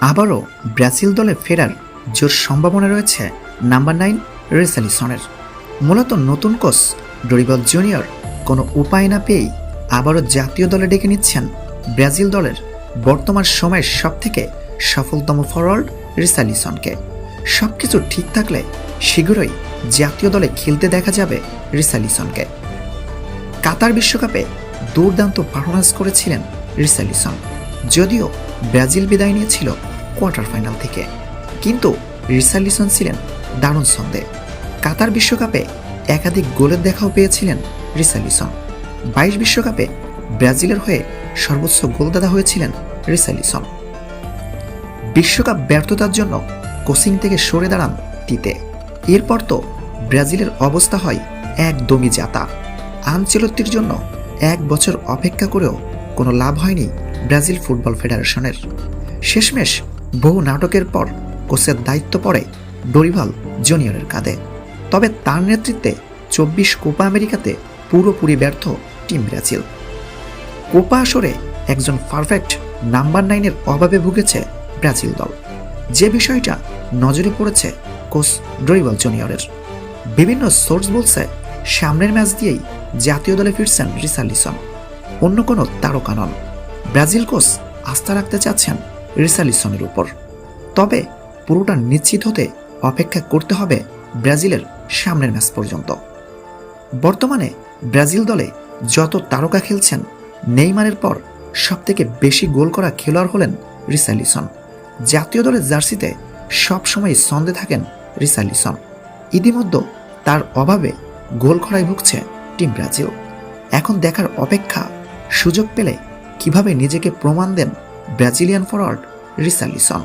আবারও ব্রাজিল দলে ফেরার জোর সম্ভাবনা রয়েছে নাম্বার নাইন রেসালিসনের। মূলত নতুন কোচ ডরিবল জুনিয়র কোনো উপায় না পেয়েই আবারও জাতীয় দলে ডেকে নিচ্ছেন ব্রাজিল দলের বর্তমান সময়ের সবথেকে সফলতম ফরওয়ার্ড রিসালিসনকে। সব কিছু ঠিক থাকলে শীঘ্রই জাতীয় দলে খেলতে দেখা যাবে রিসালিসনকে। কাতার বিশ্বকাপে দুর্দান্ত পারফরমেন্স করেছিলেন রিসালিসন। যদিও ব্রাজিল বিদায় নিয়েছিল কোয়ার্টার ফাইনাল থেকে। কিন্তু রিসালিসন ছিলেন দারুণ ছন্দে। কাতার বিশ্বকাপে একাধিক গোলের দেখাও পেয়েছিলেন রিসালিসন বাইশ বিশ্বকাপে ব্রাজিলের হয়ে সর্বোচ্চ গোলদাতা হয়েছিলেন রিসালিসন বিশ্বকাপ ব্যর্থতার জন্য কোচিং থেকে সরে দাঁড়ান তিতে। এরপর তো ব্রাজিলের অবস্থা হয় একদমই জাতা আনচেলত্তির জন্য এক বছর অপেক্ষা করেও কোনো লাভ হয়নি ব্রাজিল ফুটবল ফেডারেশনের। শেষমেশ বহু নাটকের পর কোচের দায়িত্ব পড়ে ডরিভাল জুনিয়রের কাঁধে। তবে তার নেতৃত্বে চব্বিশ কোপা আমেরিকাতে পুরোপুরি ব্যর্থ টিম ব্রাজিল। কোপা আসরে একজন পারফেক্ট নাম্বার নাইনের অভাবে ভুগেছে ব্রাজিল দল। যে বিষয়টা নজরে পড়েছে কোচ ডরিভাল জুনিয়রের। বিভিন্ন সোর্স বলছে সামনের ম্যাচ দিয়েই জাতীয় দলে ফিরছেন রিসালিসন অন্য কোনো তারকা নন। ব্রাজিল কোচ আস্থা রাখতে চাচ্ছেন রিসালিসনের উপর। তবে পুরোটা নিশ্চিত হতে অপেক্ষা করতে হবে ব্রাজিলের সামনের ম্যাচ পর্যন্ত। বর্তমানে ব্রাজিল দলে যত তারকা খেলছেন, নেইমারের পর সবথেকে বেশি গোল করা খেলোয়াড় হলেন রিসালিসন। জাতীয় দলের জার্সিতে সবসময় ছন্দে থাকেন রিসালিসন। ইতিমধ্যে তার অভাবে গোল খরায় ভুগছে টিম ব্রাজিল। এখন দেখার অপেক্ষা সুযোগ পেলে কীভাবে নিজেকে প্রমাণ দেন ব্রাজিলিয়ান ফরওয়ার্ড রিসালিসন?